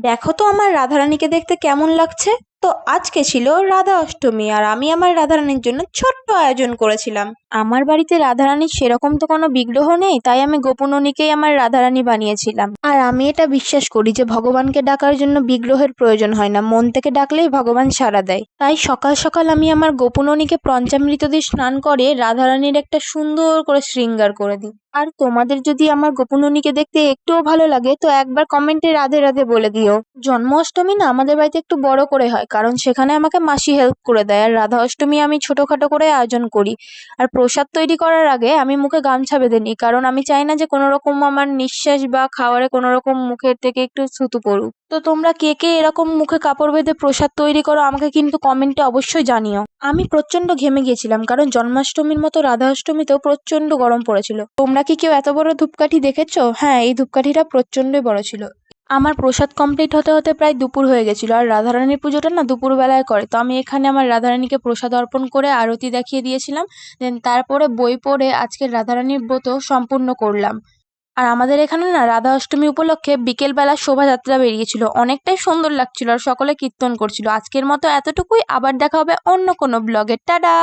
দেখো তো আমার রাধারানীকে দেখতে কেমন লাগছে। তো আজকে ছিল রাধা অষ্টমী আর আমি আমার রাধারানীর জন্য ছোট্ট আয়োজন করেছিলাম। আমার বাড়িতে রাধারানীর সেরকম তো কোনো বিগ্রহ নেই, তাই আমি গোপননীকেই আমার রাধারানী বানিয়েছিলাম। আর আমি এটা বিশ্বাস করি যে ভগবানকে ডাকার জন্য বিগ্রহের প্রয়োজন হয় না, মন থেকে ডাকলেই ভগবান সাড়া দেয়। তাই সকাল সকাল আমি আমার গোপননীকে পঞ্চামৃত দিয়ে স্নান করে রাধারানীর একটা সুন্দর করে শৃঙ্গার করে দিই। আর তোমাদের যদি আমার গোপননীকে দেখতে একটুও ভালো লাগে, তো একবার কমেন্টে রাধে রাধে বলে দিও। জন্মাষ্টমী না আমাদের বাড়িতে একটু বড় করে হয় কারণ সেখানে আমাকে মাসি হেল্প করে দেয়। আর রাধা অষ্টমী আমি ছোটোখাটো করে আয়োজন করি। আর প্রসাদ তৈরি করার আগে আমি মুখে গামছা বেঁধে নিই, কারণ আমি চাই না যে কোনো রকম আমার নিঃশ্বাস বা খাওয়ারে কোনো রকম মুখের থেকে একটু থুতু পড়ুক। তো তোমরা কে কে এরকম মুখে কাপড় বেঁধে প্রসাদ তৈরি করো আমাকে কিন্তু কমেন্টে অবশ্যই জানিও। আমি প্রচণ্ড ঘেমে গিয়েছিলাম, কারণ জন্মাষ্টমীর মতো রাধা অষ্টমীতেও প্রচণ্ড গরম পড়েছিল। তোমরা কি কেউ এত বড় ধূপকাঠি দেখেছ? হ্যাঁ এই ধূপকাঠিটা প্রচণ্ডই বড় ছিল। আমার প্রসাদ কমপ্লিট হতে হতে প্রায় দুপুর হয়ে গেছিল। আর রাধারানীর পুজোটা না দুপুরবেলায় করে। তো আমি এখানে আমার রাধারানীকে প্রসাদ অর্পণ করে আরতি দেখিয়ে দিয়েছিলাম। দেন তারপরে বই পড়ে আজকে রাধারানীর ব্রত সম্পূর্ণ করলাম। আর আমাদের এখানে না রাধা অষ্টমী উপলক্ষে বিকেলবেলা শোভাযাত্রা বেরিয়েছিল। অনেকটাই সুন্দর লাগছিল আর সকলে কীর্তন করছিল। আজকের মতো এতটুকুই। আবার দেখা হবে অন্য কোনো ব্লগে টাটা!